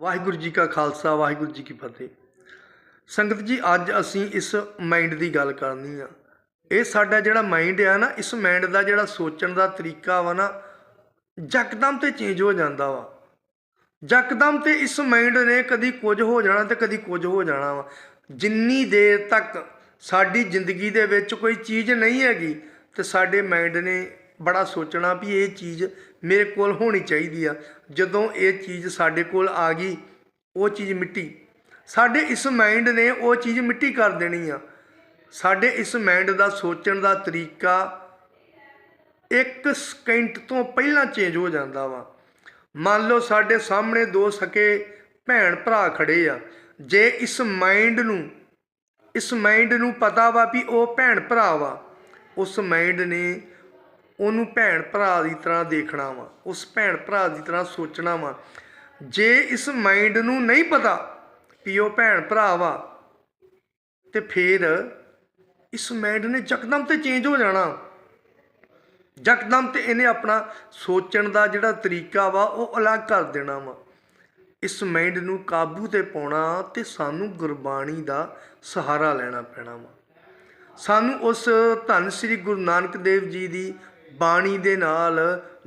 ਵਾਹਿਗੁਰੂ ਜੀ ਕਾ ਖਾਲਸਾ, ਵਾਹਿਗੁਰੂ ਜੀ ਕੀ ਫਤਿਹ। ਸੰਗਤ ਜੀ, ਅੱਜ ਅਸੀਂ ਇਸ ਮਾਈਂਡ ਦੀ ਗੱਲ ਕਰਨੀ ਆ। ਇਹ ਸਾਡਾ ਜਿਹੜਾ ਮਾਈਂਡ ਆ ਨਾ, ਇਸ ਮਾਈਂਡ ਦਾ ਜਿਹੜਾ ਸੋਚਣ ਦਾ ਤਰੀਕਾ ਵਾ ਨਾ ਯਕਦਮ ਤੇ ਚੇਂਜ ਹੋ ਜਾਂਦਾ ਵਾ। ਯਕਦਮ ਤੇ ਇਸ ਮਾਈਂਡ ਨੇ ਕਦੀ ਕੁਝ ਹੋ ਜਾਣਾ ਤੇ ਕਦੀ ਕੁਝ ਹੋ ਜਾਣਾ ਵਾ। ਜਿੰਨੀ ਦੇਰ ਤੱਕ ਸਾਡੀ ਜ਼ਿੰਦਗੀ ਦੇ ਵਿੱਚ ਕੋਈ ਚੀਜ਼ ਨਹੀਂ ਹੈਗੀ ਤੇ ਸਾਡੇ ਮਾਈਂਡ ਨੇ ਬੜਾ ਸੋਚਣਾ ਵੀ ਇਹ ਚੀਜ਼ ਮੇਰੇ ਕੋਲ ਹੋਣੀ ਚਾਹੀਦੀ ਆ। ਜਦੋਂ ਇਹ ਚੀਜ਼ ਸਾਡੇ ਕੋਲ ਆ ਗਈ, ਉਹ ਚੀਜ਼ ਮਿੱਟੀ। ਸਾਡੇ ਇਸ ਮਾਈਂਡ ਨੇ ਉਹ ਚੀਜ਼ ਮਿੱਟੀ ਕਰ ਦੇਣੀ ਆ। ਸਾਡੇ ਇਸ ਮਾਈਂਡ ਦਾ ਸੋਚਣ ਦਾ ਤਰੀਕਾ ਇੱਕ ਸਕਿੰਟ ਤੋਂ ਪਹਿਲਾਂ ਚੇਂਜ ਹੋ ਜਾਂਦਾ ਵਾ। ਮੰਨ ਲਓ ਸਾਡੇ ਸਾਹਮਣੇ ਦੋ ਸਕੇ ਭੈਣ ਭਰਾ ਖੜੇ ਆ। ਜੇ ਇਸ ਮਾਈਂਡ ਨੂੰ, ਇਸ ਮਾਈਂਡ ਨੂੰ ਪਤਾ ਵਾ ਵੀ ਉਹ ਭੈਣ ਭਰਾ ਵਾ, ਉਸ ਮਾਈਂਡ ਨੇ ਉਹਨੂੰ ਭੈਣ ਭਰਾ ਦੀ ਤਰ੍ਹਾਂ ਦੇਖਣਾ ਵਾ, ਉਸ ਭੈਣ ਭਰਾ ਦੀ ਤਰ੍ਹਾਂ ਸੋਚਣਾ ਵਾ। ਜੇ ਇਸ ਮਾਈਂਡ ਨੂੰ ਨਹੀਂ ਪਤਾ ਵੀ ਉਹ ਭੈਣ ਭਰਾ ਵਾ, ਤੇ ਫਿਰ ਇਸ ਮਾਈਂਡ ਨੇ ਯਕਦਮ ਤੇ ਚੇਂਜ ਹੋ ਜਾਣਾ। ਯਕਦਮ ਤੇ ਇਹਨੇ ਆਪਣਾ ਸੋਚਣ ਦਾ ਜਿਹੜਾ ਤਰੀਕਾ ਵਾ, ਉਹ ਅਲੱਗ ਕਰ ਦੇਣਾ ਵਾ। ਇਸ ਮਾਈਂਡ ਨੂੰ ਕਾਬੂ ਤੇ ਪਾਉਣਾ ਤੇ ਸਾਨੂੰ ਗੁਰਬਾਣੀ ਦਾ ਸਹਾਰਾ ਲੈਣਾ ਪੈਣਾ ਵਾ। ਸਾਨੂੰ ਉਸ ਧੰਨ ਸ੍ਰੀ ਗੁਰੂ ਨਾਨਕ ਦੇਵ ਜੀ ਦੀ ਬਾਣੀ ਦੇ ਨਾਲ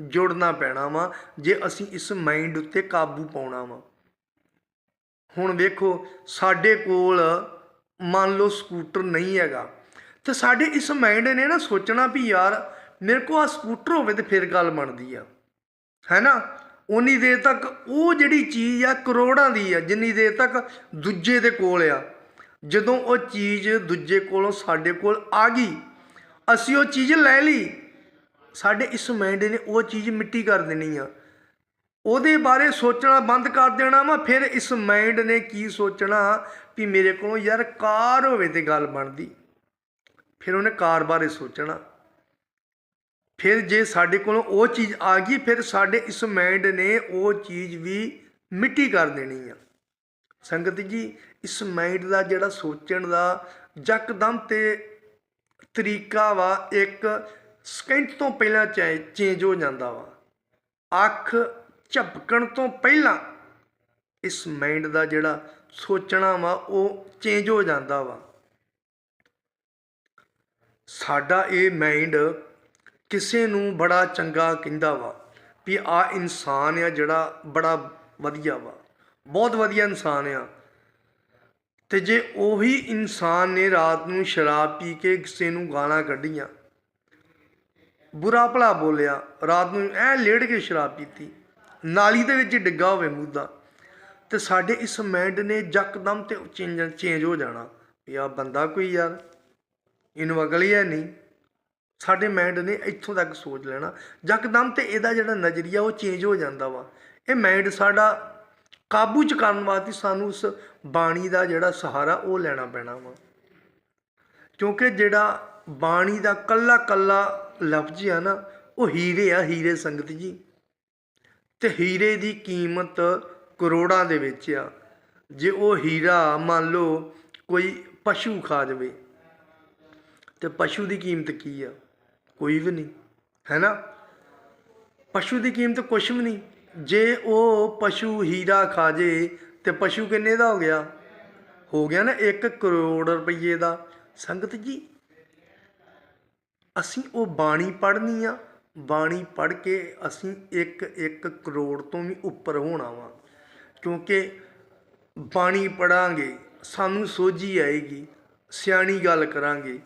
ਜੁੜਨਾ ਪੈਣਾ ਵਾ, ਜੇ ਅਸੀਂ ਇਸ ਮਾਈਂਡ ਉੱਤੇ ਕਾਬੂ ਪਾਉਣਾ ਵਾ। ਹੁਣ ਵੇਖੋ, ਸਾਡੇ ਕੋਲ ਮੰਨ ਲਓ ਸਕੂਟਰ ਨਹੀਂ ਹੈਗਾ, ਤੇ ਸਾਡੇ ਇਸ ਮਾਈਂਡ ਨੇ ਨਾ ਸੋਚਣਾ ਵੀ ਯਾਰ, ਮੇਰੇ ਕੋਲ ਆ ਸਕੂਟਰ ਹੋਵੇ ਤੇ ਫਿਰ ਗੱਲ ਬਣਦੀ ਆ। ਹੈਨਾ ਉਨੀ ਦੇਰ ਤੱਕ ਉਹ ਜਿਹੜੀ ਚੀਜ਼ ਆ ਕਰੋੜਾਂ ਦੀ ਆ, ਜਿੰਨੀ ਦੇਰ ਤੱਕ ਦੂਜੇ ਦੇ ਕੋਲ ਆ। ਜਦੋਂ ਉਹ ਚੀਜ਼ ਦੂਜੇ ਕੋਲੋਂ ਸਾਡੇ ਕੋਲ ਆ ਗਈ, ਅਸੀਂ ਉਹ ਚੀਜ਼ ਲੈ ਲਈ ਸਾਡੇ ਇਸ ਮਾਈਂਡ ਨੇ ਉਹ ਚੀਜ਼ ਮਿੱਟੀ ਕਰ ਦੇਣੀ ਆ। ਉਹਦੇ ਬਾਰੇ ਸੋਚਣਾ ਬੰਦ ਕਰ ਦੇਣਾ ਵਾ, ਫਿਰ ਇਸ ਮਾਈਂਡ ਨੇ ਕੀ ਸੋਚਣਾ ਵੀ ਮੇਰੇ ਕੋਲੋਂ ਯਾਰ ਕਾਰ ਹੋਵੇ ਤੇ ਗੱਲ ਬਣਦੀ। ਫਿਰ ਉਹਨੇ ਕਾਰ ਬਾਰੇ ਸੋਚਣਾ। ਫਿਰ ਜੇ ਸਾਡੇ ਕੋਲੋਂ ਉਹ ਚੀਜ਼ ਆ ਗਈ, ਫਿਰ ਸਾਡੇ ਇਸ ਮਾਈਂਡ ਨੇ ਉਹ ਚੀਜ਼ ਵੀ ਮਿੱਟੀ ਕਰ ਦੇਣੀ ਆ। ਸੰਗਤ ਜੀ, ਇਸ ਮਾਈਂਡ ਦਾ ਜਿਹੜਾ ਸੋਚਣ ਦਾ ਯਕਦਮ ਤੇ ਤਰੀਕਾ ਵਾ, ਇੱਕ ਸਕਿੰਟ ਤੋਂ ਪਹਿਲਾਂ ਚੇਂਜ ਹੋ ਜਾਂਦਾ ਵਾ। ਅੱਖ ਝਪਕਣ ਤੋਂ ਪਹਿਲਾਂ ਇਸ ਮਾਈਂਡ ਦਾ ਜਿਹੜਾ ਸੋਚਣਾ ਵਾ, ਉਹ ਚੇਂਜ ਹੋ ਜਾਂਦਾ ਵਾ। ਸਾਡਾ ਇਹ ਮਾਈਂਡ ਕਿਸੇ ਨੂੰ ਬੜਾ ਚੰਗਾ ਕਹਿੰਦਾ ਵਾ ਵੀ ਆ ਇਨਸਾਨ ਆ ਜਿਹੜਾ ਬੜਾ ਵਧੀਆ ਵਾ, ਬਹੁਤ ਵਧੀਆ ਇਨਸਾਨ ਆ। ਤੇ ਜੇ ਉਹੀ ਇਨਸਾਨ ਨੇ ਰਾਤ ਨੂੰ ਸ਼ਰਾਬ ਪੀ ਕੇ ਕਿਸੇ ਨੂੰ ਗਾਲਾਂ ਕੱਢੀਆਂ ਬੁਰਾ ਭਲਾ ਬੋਲਿਆ, ਰਾਤ ਨੂੰ ਐ ਲੇੜ ਕੇ ਸ਼ਰਾਬ ਪੀਤੀ। ਨਾਲੀ ਦੇ ਵਿੱਚ ਡਿੱਗਾ ਹੋਵੇ ਮੁੱਦਾ ਤੇ ਸਾਡੇ ਇਸ ਮਾਈਂਡ ਨੇ ਯਕਦਮ ਤੇ ਚੇਂਜ ਚੇਂਜ ਹੋ ਜਾਣਾ। ਵੀ ਆ ਬੰਦਾ ਕੋਈ ਯਾਰ, ਇਹਨੂੰ ਅਕਲ ਹੀ ਹੈ ਨਹੀਂ। ਸਾਡੇ ਮਾਈਂਡ ਨੇ ਇੱਥੋਂ ਤੱਕ ਸੋਚ ਲੈਣਾ। ਯਕਦਮ ਤੇ ਇਹਦਾ ਜਿਹੜਾ ਨਜ਼ਰੀਆ, ਉਹ ਚੇਂਜ ਹੋ ਜਾਂਦਾ ਵਾ। ਇਹ ਮਾਈਂਡ ਸਾਡਾ ਕਾਬੂ ਚ ਕਰਨ ਵਾਸਤੇ ਸਾਨੂੰ ਉਸ ਬਾਣੀ ਦਾ ਜਿਹੜਾ ਸਹਾਰਾ, ਉਹ ਲੈਣਾ ਪੈਣਾ ਵਾ। ਕਿਉਂਕਿ ਜਿਹੜਾ ਬਾਣੀ ਦਾ ਕੱਲਾ ਕੱਲਾ ਲਫ਼ਜ਼ ਆ ਨਾ, ਉਹ ਹੀਰੇ ਆ, ਹੀਰੇ ਸੰਗਤ ਜੀ। ਤੇ ਹੀਰੇ ਦੀ ਕੀਮਤ ਕਰੋੜਾਂ ਦੇ ਵਿੱਚ ਆ। ਜੇ ਉਹ ਹੀਰਾ ਮੰਨ ਲਓ ਕੋਈ ਪਸ਼ੂ ਖਾ ਜਾਵੇ, ਤੇ ਪਸ਼ੂ ਦੀ ਕੀਮਤ ਕੀ ਆ? ਕੋਈ ਵੀ ਨਹੀਂ, ਹੈ ਨਾ? ਪਸ਼ੂ ਦੀ ਕੀਮਤ ਕੁਛ ਵੀ ਨਹੀਂ। ਜੇ ਉਹ ਪਸ਼ੂ ਹੀਰਾ ਖਾ ਜੇ, ਤੇ ਪਸ਼ੂ ਕਿੰਨੇ ਦਾ ਹੋ ਗਿਆ? ਹੋ ਗਿਆ ਨਾ 1 ਕਰੋੜ ਰੁਪਏ ਦਾ। ਸੰਗਤ ਜੀ, ਅਸੀਂ ਉਹ ਬਾਣੀ ਪੜ੍ਹਨੀ ਆ। ਬਾਣੀ ਪੜ੍ਹ ਕੇ ਅਸੀਂ 1 1 ਕਰੋੜ ਤੋਂ ਵੀ ਉੱਪਰ ਹੋਣਾ ਵਾ। ਕਿਉਂਕਿ ਬਾਣੀ ਪੜਾਂਗੇ ਸਾਨੂੰ ਸੋਝੀ ਆਏਗੀ, ਸਿਆਣੀ ਗੱਲ ਕਰਾਂਗੇ।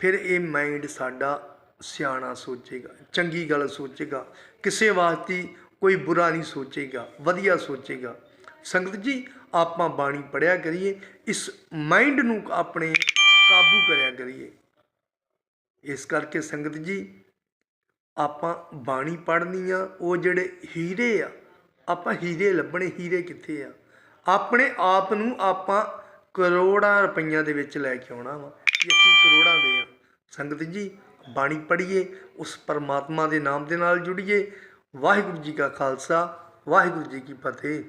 ਫਿਰ ਇਹ ਮਾਈਂਡ ਸਾਡਾ ਸਿਆਣਾ ਸੋਚੇਗਾ, ਚੰਗੀ ਗੱਲ ਸੋਚੇਗਾ। ਕਿਸੇ ਵਾਸਤੇ ਕੋਈ ਬੁਰਾ ਨਹੀਂ ਸੋਚੇਗਾ, ਵਧੀਆ ਸੋਚੇਗਾ। ਸੰਗਤ ਜੀ, ਆਪਾਂ ਬਾਣੀ ਪੜਿਆ ਕਰੀਏ ਇਸ ਮਾਈਂਡ ਨੂੰ ਆਪਣੇ ਕਾਬੂ ਕਰਿਆ ਕਰੀਏ। ਇਸ ਕਰਕੇ ਸੰਗਤ ਜੀ, ਆਪਾਂ ਬਾਣੀ ਪੜ੍ਹਨੀ ਆ, ਉਹ ਜਿਹੜੇ ਹੀਰੇ ਆ, ਆਪਾਂ ਹੀਰੇ ਲੱਭਣੇ, ਹੀਰੇ ਕਿੱਥੇ ਆ? ਆਪਣੇ ਆਪ ਨੂੰ ਆਪਾਂ ਕਰੋੜਾਂ ਰੁਪਈਆਂ ਦੇ ਵਿੱਚ ਲੈ ਕੇ ਆਉਣਾ ਵਾ ਕਿ ਅਸੀਂ ਕਰੋੜਾਂ ਦੇ ਆ। ਸੰਗਤ ਜੀ, ਬਾਣੀ ਪੜ੍ਹੀਏ, ਉਸ ਪਰਮਾਤਮਾ ਦੇ ਨਾਮ ਦੇ ਨਾਲ ਜੁੜੀਏ। ਵਾਹਿਗੁਰੂ ਜੀ ਕਾ ਖਾਲਸਾ, ਵਾਹਿਗੁਰੂ ਜੀ ਕੀ ਫਤਿਹ।